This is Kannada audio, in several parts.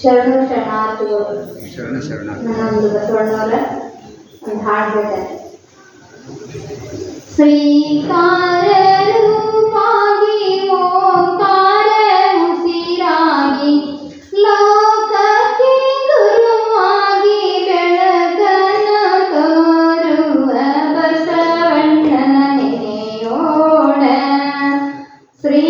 ಶರಣ ಶರಣಾರ್ಥಿಗಳು ಶರಣ ಶರಣ ನನ್ನೊಂದು ಬಸವಣ್ಣವರ ಒಂದು ಹಾಡ್ಬೇಕಾರೆ ಶ್ರೀಕಾರ ರೂಪಾಗಿ ಓಂಕಾರ ಉಸಿರಾಗಿ ಲೋಕಕ್ಕೆ ಗುರುವಾಗಿ ಬೆಳಗನ ತೋರುವ ಬಸವಣ್ಣನ ನೆನೆಯೋಣ ಶ್ರೀ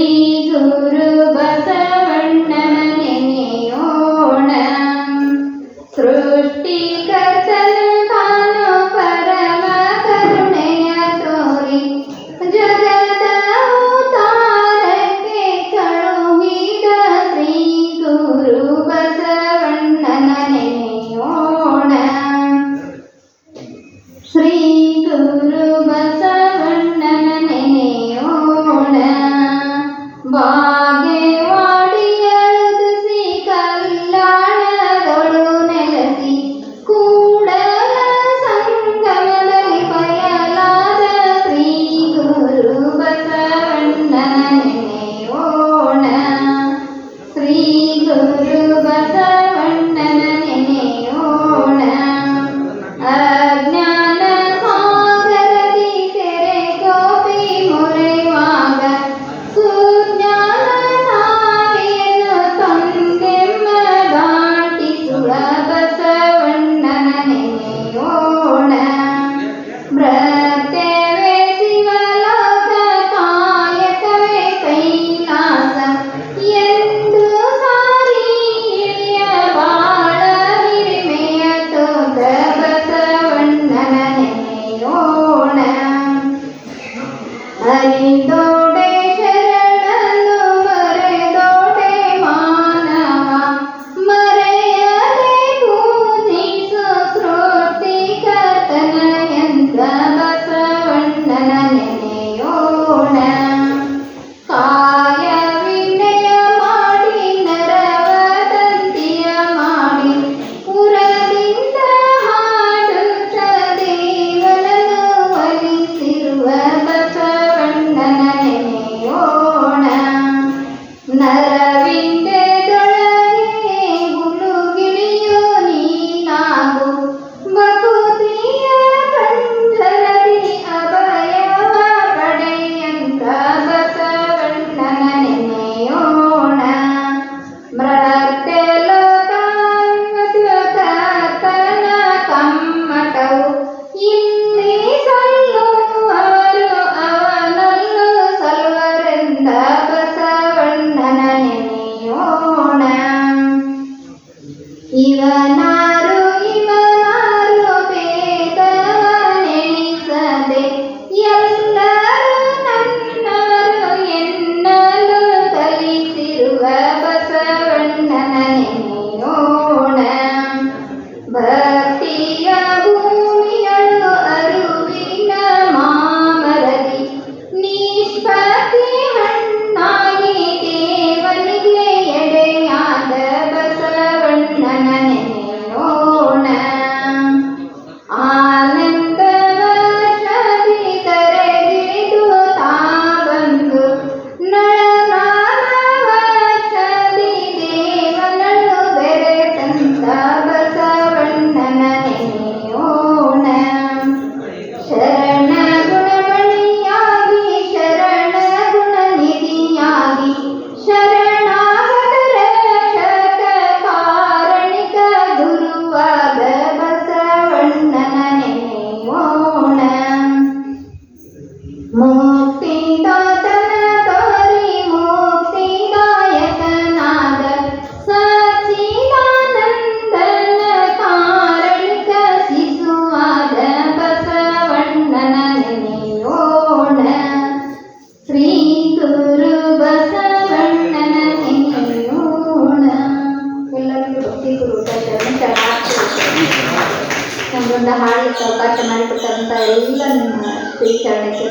ಎಲ್ಲ ನಿಮ್ಮ ತಿಳ್ಕೊಳ್ಳೋಕ್ಕೆ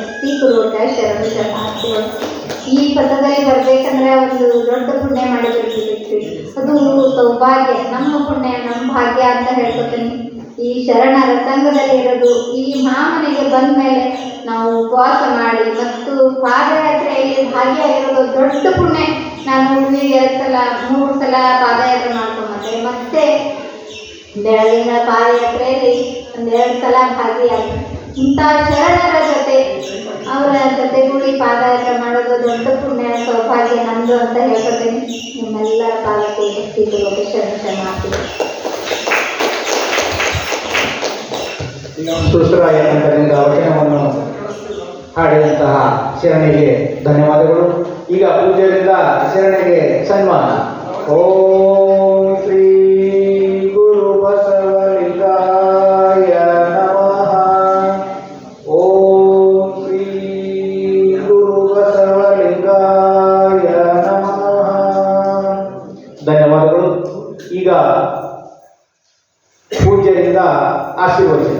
ಸ್ಪೀಕರ್ ಈ ಪಥದಲ್ಲಿ ಬರಬೇಕಂದ್ರೆ ಒಂದು ದೊಡ್ಡ ಪುಣ್ಯ ಮಾಡಬೇಕಿರುತ್ತೆ ಅದು ಸೌಭಾಗ್ಯ ನಮ್ಮ ಪುಣ್ಯ ನಮ್ಮ ಭಾಗ್ಯ ಅಂತ ಹೇಳ್ಕೊತೀನಿ ಈ ಶರಣರ ಸಂಘದಲ್ಲಿ ಇರೋದು ಈ ಮಾಮನೆಗೆ ಬಂದ ಮೇಲೆ ನಾವು ಉಪವಾಸ ಮಾಡಿ ಮತ್ತು ಪಾದಯಾತ್ರೆಯಲ್ಲಿ ಭಾಗಿಯಾಗಿರೋದು ದೊಡ್ಡ ಪುಣ್ಯ ನಾನು ಎರಡು ಸಲ ಮೂರು ಸಲ ಪಾದಯಾತ್ರೆ ಮಾಡ್ಕೊಂಬತ್ತೆ ಮತ್ತೆ ಬೆಳಗಿನ ಪಾದಯಾತ್ರೆಯಲ್ಲಿ ಒಂದೆರಡು ಸಲ ಭಾಗಿಯಾಗ್ತದೆ ಇಂಥ ಶರಣರ ಜೊತೆ ಅವರ ಜೊತೆಗೂಡಿ ಪಾದಯಾತ್ರೆ ಮಾಡೋದು ದೊಡ್ಡ ಪುಣ್ಯ ಸೌಭಾಗ್ಯ ನಮ್ಮದು ಅಂತ ಹೇಳ್ಕೊತೇನೆ ನಿಮ್ಮೆಲ್ಲ ಪಾದಕ್ಕೆ ಸ್ಥಿತಿ ಶರಣ ಮಾಡ್ತೀವಿ ಸುಶ್ರಾಯ ವಚನವನ್ನು ಹಾಡಿದಂತಹ ಶರಣಿಗೆ ಧನ್ಯವಾದಗಳು ಈಗ ಪೂಜೆಯಿಂದ ಶರಣಿಗೆ ಸನ್ಮಾನ ಓ ಈಗ ಪೂಜೆಯಿಂದ ಆಶೀರ್ವಚನ